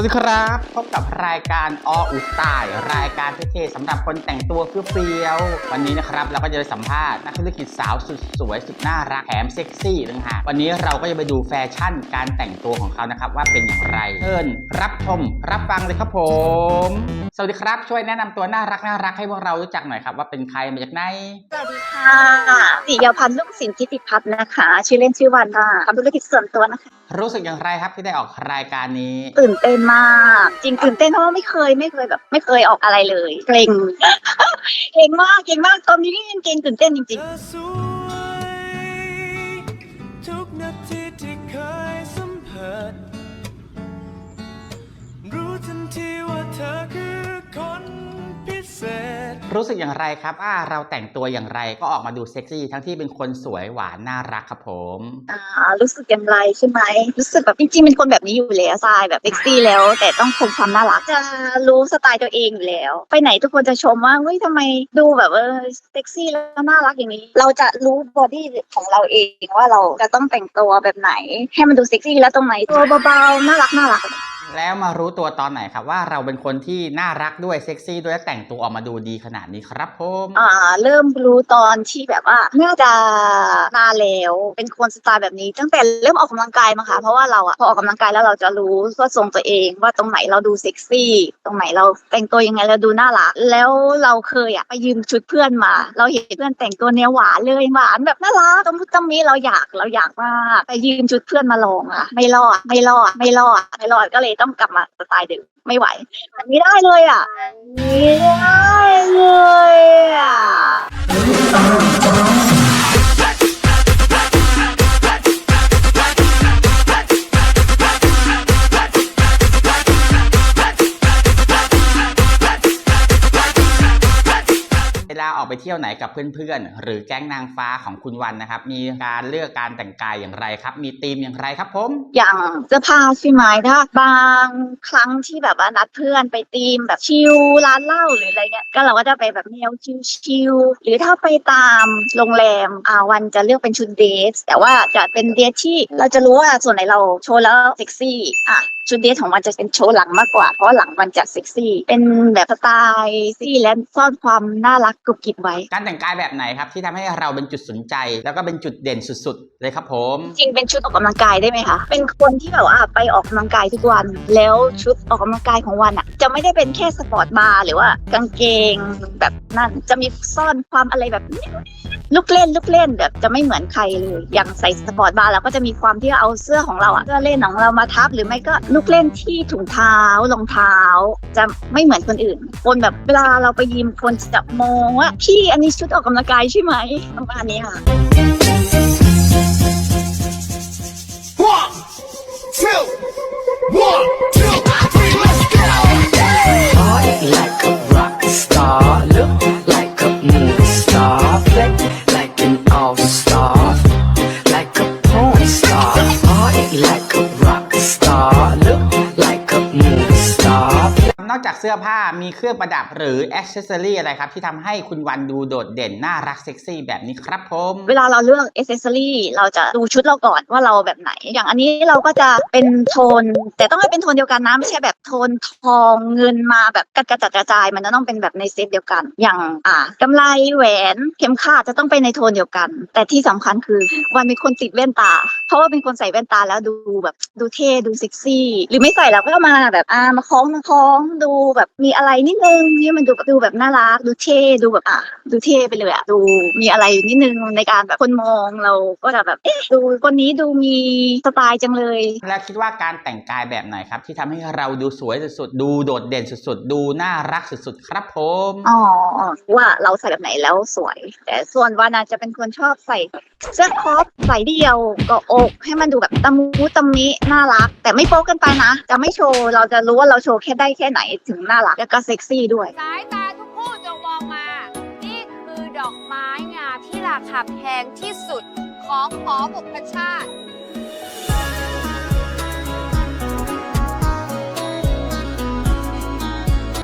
วัสดีครับ พบกับรายการออุสไตล์รายการเท่ๆสำหรับคนแต่งตัวเฟี้ยวๆวันนี้นะครับเราก็จะไปสัมภาษณ์นักธุรกิจสาวสุดสวยสุดน่ารักแถมเซ็กซี่ต่างหากวันนี้เราก็จะไปดูแฟชั่นการแต่งตัวของเขานะครับว่าเป็นอย่างไรเชิญรับชมรับฟังเลยครับผม สวัสดีครับ ช่วยแนะนำตัวน่ารักน่ารักให้พวกเรารู้จักหน่อยครับว่าเป็นใครมาจากไหนสวัสดีค่ะปิยพันธ์ลูกศิลป์กิติพัฒน์นะคะ ชื่อเล่นชื่อวันค่ะทำธุรกิจส่วนตัวนะคะ รู้สึกอย่างไรครับที่ได้ออกรายการนี้ตื่นเต้นมาก จริงตื่นเต้นเพราะว่าไม่เคยไม่เคยแบบ ไม่เคยออกอะไรเลย เกรงเกรงมากเกรงมากตอนนี้นี่ยังเกรงตื่นเต้นจริงเรู้สึกอย่างไรครับว่าเราแต่งตัวอย่างไรก็ออกมาดูเซ็กซี่ ทั้งที่เป็นคนสวยหวานน่ารักครับผมๆอ่ารู้สึกอย่างไรใช่ไหมรู้สึกแบบจริงๆเป็นคนแบบนี้อยู่แล้วทรายแบบเซ็กซี่แล้ว แต่ต้องคงความน่ารักจะรู้สไตล์ตัวเองอยู่แล้ว ไปไหนทุกคนจะชมว่าเฮ้ยทำไมดูแบบเออเซ็กซี่แล้วน่ารักอย่างนี้ เราจะรู้บอดี้ของเราเองว่าเราจะต้องแต่งตัวแบบไหน ให้มันดูเซ็กซี่แล้วตรงไหนตัวเบาๆน่ารักน่ารัก แล้วมารู้ตัวตอนไหนครับ ว่าเราเป็นคนที่น่ารักด้วยเซ็กซี่ด้วยและแต่งตัวออกมาดูดีขนาดนี้ครับผมอ่า เริ่มรู้ตอนที่แบบว่าน่าจะนานแล้วเป็นคนสไตล์แบบนี้ตั้งแต่เริ่มออกกำลังกายมาค่ะ เพราะว่าเราอะพอออกกำลังกายแล้วเราจะรู้ว่าทรงตัวเอง ว่าตรงไหนเราดูเซ็กซี่ตรงไหนเราแต่งตัวยังไงเราดูน่ารักแล้วเราเคยอะไปยืมชุดเพื่อนมา เราเห็นเพื่อนแต่งตัวแนวหวานเลยหวานแบบน่ารักตรงตรงนี้เราอยากเราอยากมากไปยืมชุดเพื่อนมาลองอะไม่รอดไม่รอดไม่รอดไม่รอดก็เลยต้องกลับมาสไตล์เดิมไม่ไหวมันไม่ได้เลยอะไม่ได้เลยอะเวลาออก ไปเที่ยวไหนกับเพื่อนๆ หรือแก๊งนางฟ้าของคุณวันนะครับ มีการเลือกการแต่งกายอย่างไรครับ มีธีมอย่างไรครับผม อย่างเสื้อผ้าใช่ไหมถ้าบางครั้งที่แบบว่านัดเพื่อนไปตีมแบบชิลร้านเหล้าหรืออะไรเงี้ยก็เราก็จะไปแบบแนวชิลๆหรือถ้าไปตามโรงแรมอ่าวันจะเลือกเป็นชุดเดทแต่ว่าจะเป็นเดทที่เราจะรู้ว่าส่วนไหนเราโชว์แล้วเซ็กซี่อะชุดเดทของวันจะเป็นโชว์หลังมากกว่าเพราะหลังมันจะเซ็กซี่ เป็นแบบสไตล์ซี่และซ่อนความน่ารักกรุบกริบไว้ การแต่งกายแบบไหนครับที่ทำให้เราเป็นจุดสนใจ แล้วก็เป็นจุดเด่นสุดๆ เลยครับผม จริงเป็นชุดออกกำลังกายได้ไหมคะ เป็นคนที่แบบว่าไปออกกำลังกายทุกวัน แล้วชุดออกกำลังกายของวันอะ จะไม่ได้เป็นแค่สปอร์ตบาร์หรือว่ากางเกงแบบนั่นจะมีซ่อนความอะไรแบบนี้ลูกเล่นลูกเล่นแบบจะไม่เหมือนใครเลยอย่างใส่สปอร์ตบาร์เราก็จะมีความที่เอาเสื้อของเราอะเสื้อเล่นของเรามาทับ หรือไม่ก็ลูกเล่นที่ถุงเท้ารองเท้า จะไม่เหมือนคนอื่น คนแบบเวลาเราไปยิมคนจะมองว่าพี่อันนี้ชุดออกกำลังกายใช่ไหมประมาณนี้ค่ะ นอกจากเสื้อผ้ามีเครื่องประดับหรืออ c เซสซอรี่อะไรครับ ที่ทำให้คุณวันดูโดดเด่น น่ารักเซ็กซี่แบบนี้ครับผม เวลาเราเลือกอ c เซสซอรี่เราจะดูชุดเราก่อนว่าเราแบบไหน อย่างอันนี้เราก็จะเป็นโทน แต่ต้องให้เป็นโทนเดียวกันนะ ไม่ใช่แบบโทนทองเงินมาแบบกระจัดกระจาย มันจะต้องเป็นแบบในเซตเดียวกัน อย่างอ่ากำไรแหวนเข็มขัดจะต้องเป็นในโทนเดียวกัน แต่ที่สำคัญคือวันเป็นคนติดแว่นตา เพราะว่าเป็นคนใส่แว่นตาแล้วดูแบบดูเท่ดูเซ็กซี่ หรือไม่ใส่เราก็มาแบบอ่ามาคล้องมาคล้องดูแบบมีอะไรนิดนึงให้มันดูแบบดูแบบน่ารักดูเท่ดูแบบอะดูเท่ไปเลยอะดูมีอะไรนิดนึงในการแบบคนมองเราก็จะแบบเอ๊ะดูคนนี้ดูมีสไตล์จังเลย แล้วคิดว่าการแต่งกายแบบไหนครับ ที่ทำให้เราดูสวยสุดๆดูโดดเด่นสุดๆดูน่ารักสุดๆครับผมอ๋อว่าเราใส่แบบไหนแล้วสวย แต่ส่วนวานาจะเป็นคนชอบใส่เสื้อครอปใส่เดียวก็อกให้มันดูแบบตะมูตะมิน่ารัก แต่ไม่โป๊กเกันไปนะ จะไม่โชว์เราจะรู้ว่าเราโชว์แค่ได้แค่ไหนถึงน่ารักแล้วก็เซ็กซี่ด้วย สายตาทุกคู่จงมองมา นี่คือดอกไม้งามที่ราคาแพงที่สุดของหอบุพชาติ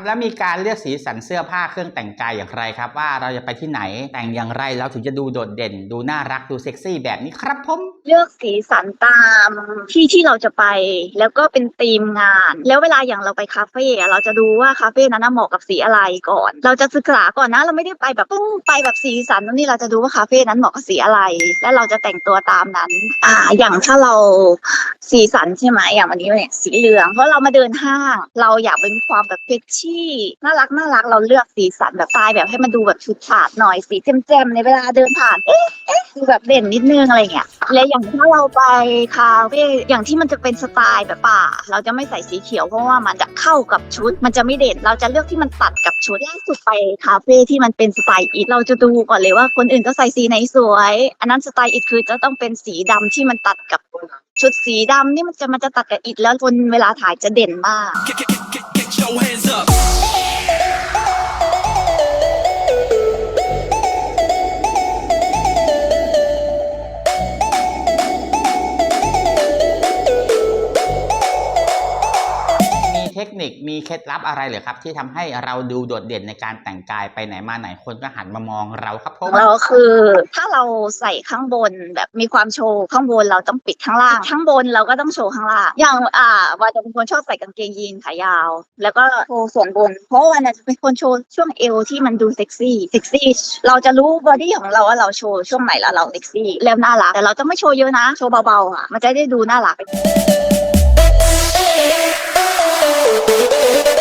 แล้วมีการเลือกสีสันเสื้อผ้าเครื่องแต่งกายอย่างไรครับ ว่าเราจะไปที่ไหนแต่งอย่างไรเราถึงจะดูโดดเด่น ดูน่ารักดูเซ็กซี่แบบนี้ครับผมเลือกสีสันตามที่ที่เราจะไป แล้วก็เป็นธีมงาน แล้วเวลาอย่างเราไปคาเฟ่เราจะดูว่าคาเฟ่นั้นเหมาะกับสีอะไรก่อน เราจะศึกษาก่อนนะเราไม่ได้ไปแบบปุ้งไปแบบสีสันนี่เราจะดูว่าคาเฟ่นั้นเหมาะกับสีอะไร แล้วเราจะแต่งตัวตามนั้น อ่า อย่างถ้าเราสีสันใช่ไหมอย่างวันนี้เนี่ยสีเหลืองเพราะเรามาเดินห้าง เราอยากเป็นความแบบเฟชชี่น่ารักน่ารักเราเลือกสีสันแบบไตล์แบบให้มันดูแบบชุดฉาดหน่อยสีแจ่มๆในเวลาเดินผ่านดูแบบเด่นนิดนึงอะไรเงี้ยและอย่างถ้าเราไปคาเฟ่อย่างที่มันจะเป็นสไตล์แบบป่า เราจะไม่ใส่สีเขียวเพราะว่ามันจะเข้ากับชุด มันจะไม่เด่นเราจะเลือกที่มันตัดกับชุดล่าสุดไปคาเฟ่ที่มันเป็นสไตล์อิทเราจะดูก่อนเลยว่าคนอื่นก็ใส่สีไหนสวย อันนั้นสไตล์อิทคือจะต้องเป็นสีดำที่มันตัดกับชุดสีดำนี่มันจะมันจะตัดกับอิทแล้วคนเวลาถ่ายจะเด่นมาก hands up. นิคมีเคล็ดลับอะไรเหรือครับ ที่ทำให้เราดูโดดเด่นในการแต่งกายไปไหนมาไหนคนก็หันมามองเราครับผมเราคือถ้าเราใส่ข้างบนแบบมีความโชว์ข้างบนเราต้องปิดข้างล่าง ข้างบนเราก็ต้องโชว์ข้างล่าง อย่างอ่าวาจะเป็นคนชอบใส่กางเกงยีนขายาว แล้วก็โชว์ส่วนบน เพราะวันจะเป็นคนโชว์ช่วงเอวที่มันดูเซ็กซี่เซ็กซี่เราจะรู้บอดี้ของเราว่าเราโชว์ช่วงไหนแล้วเราเซ็กซี่แล้วน่ารักแต่เราจะไม่โชว์เยอะนะ โชว์เบาๆอะมันจะได้ดูน่ารัก baby.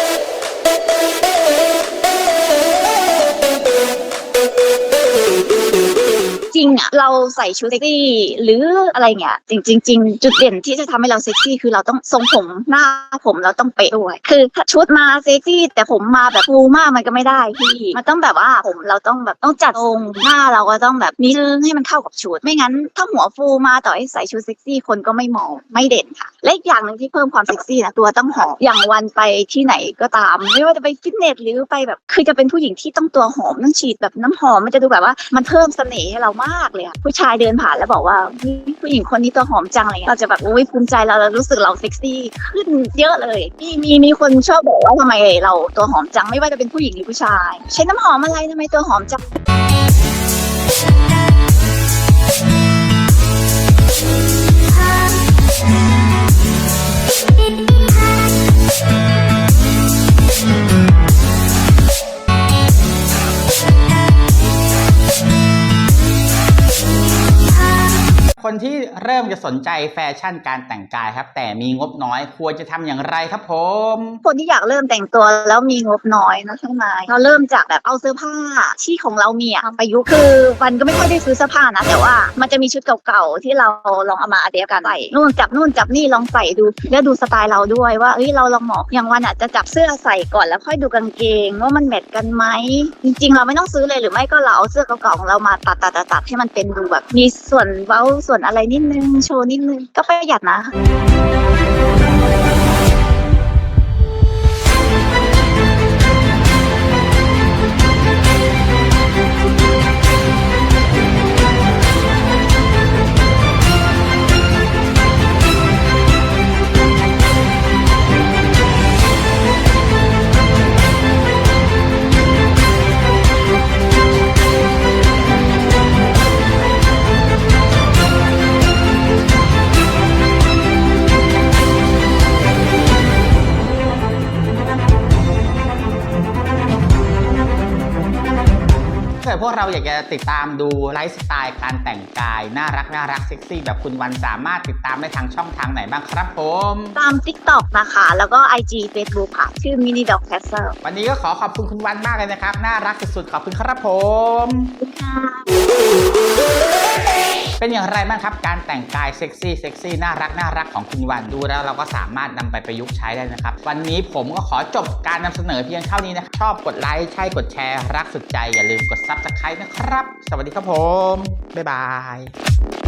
ริงอะเราใส่ชุดเซ็กซี่หรืออะไรเงี้ยจริงจริงจริงจุดเด่นที่จะทำให้เราเซ็กซี่คือเราต้องทรงผมหน้าผมเราต้องเป๊ะด้วย คือชุดมาเซ็กซี่ แต่ผมมาแบบฟูมากมันก็ไม่ได้พี่มันต้องแบบว่าผมเราต้องแบบต้องจัดทรงหน้าเราก็ต้องแบบนิดนึงให้มันเข้ากับชุด ไม่งั้น ถ้าหัวฟูมาต่อให้ใส่ชุดเซ็กซี่คนก็ไม่มองไม่เด่นค่ะและอีกอย่างหนึ่งที่เพิ่มความเซ็กซี่นะตัวต้องหอมอย่างวันไปที่ไหนก็ตาม ไม่ว่าจะไปฟิตเนสหรือไปแบบคือจะเป็นผู้หญิงที่ต้องตัวหอมต้องฉีดแบบน้ำหอมมันจะดูแบบว่ามันเพิ่มเสน่ห์ให้เรามากเลยอะผู้ชายเดินผ่านแล้วบอกว่าผู้หญิงคนนี้ตัวหอมจังอะไรเงี้ยเราจะแบบอุ้ยภูมิใจเราเรารู้สึกเราเซ็กซี่ขึ้นเยอะเลยมีมีมีคนชอบบอกว่าทำไมเราตัวหอมจังไม่ว่าจะเป็นผู้หญิงหรือผู้ชาย ใช้น้ำหอมอะไรทำไมตัวหอมจัง เริ่มจะสนใจแฟชั่นการแต่งกายครับ แต่มีงบน้อยควรจะทำอย่างไรครับผม คนที่อยากเริ่มแต่งตัวแล้วมีงบน้อยนะข้างในเราเริ่มจากแบบเอาเสื้อผ้าที่ของเรามีอะมาประยุกต์คือวันก็ไม่ค่อยได้ซื้อเสื้อผ้านะ แต่ว่ามันจะมีชุดเก่าๆที่เราลองเอามาอัดแอปกันใส่นู่นจับนู่นจับนี่ลองใส่ดู แล้วดูสไตล์เราด้วยว่าเฮ้ยเราลองเหมาะอย่างวันอะจะจับเสื้อใส่ก่อนแล้วค่อยดูกางเกง ว่ามันแมทกันไหมจริง ๆ เราไม่ต้องซื้อเลยหรือไม่ก็เราเอาเสื้อเก่าๆของเรามาตัดตัดตัดตัดให้มันเป็นดูแบบมีส่วนเว้าส่วนอะไรนิดนึงโชว์นิดนึงก็ประหยัดนะ ดพวกเราอยากจะติดตามดูไลฟ์สไตล์การแต่งกาย น่ารักน่ารักเซ็กซี่แบบคุณวันสามารถติดตามได้ทางช่องทางไหนบ้างครับผม ตาม TikTok นะคะ แล้วก็ IG Facebook ค่ะ ชื่อ Mini Dog Castle วันนี้ก็ขอขอบคุณคุณวันมากเลยนะครับ น่ารักสุดๆขอบคุณครับผมค่ะ เป็นอย่างไรบ้างครับ การแต่งกายเซ็กซี่เซ็กซี่น่ารักน่ารักของคุณวันดูแล้วเราก็สามารถนำไปประยุกต์ใช้ได้นะครับ วันนี้ผมก็ขอจบการนำเสนอเพียงเท่านี้นะครับชอบกดไลค์ใช่กดแชร์รักสุดใจอย่าลืมกดซับสไครต์นะครับ สวัสดีครับผม บ๊ายบาย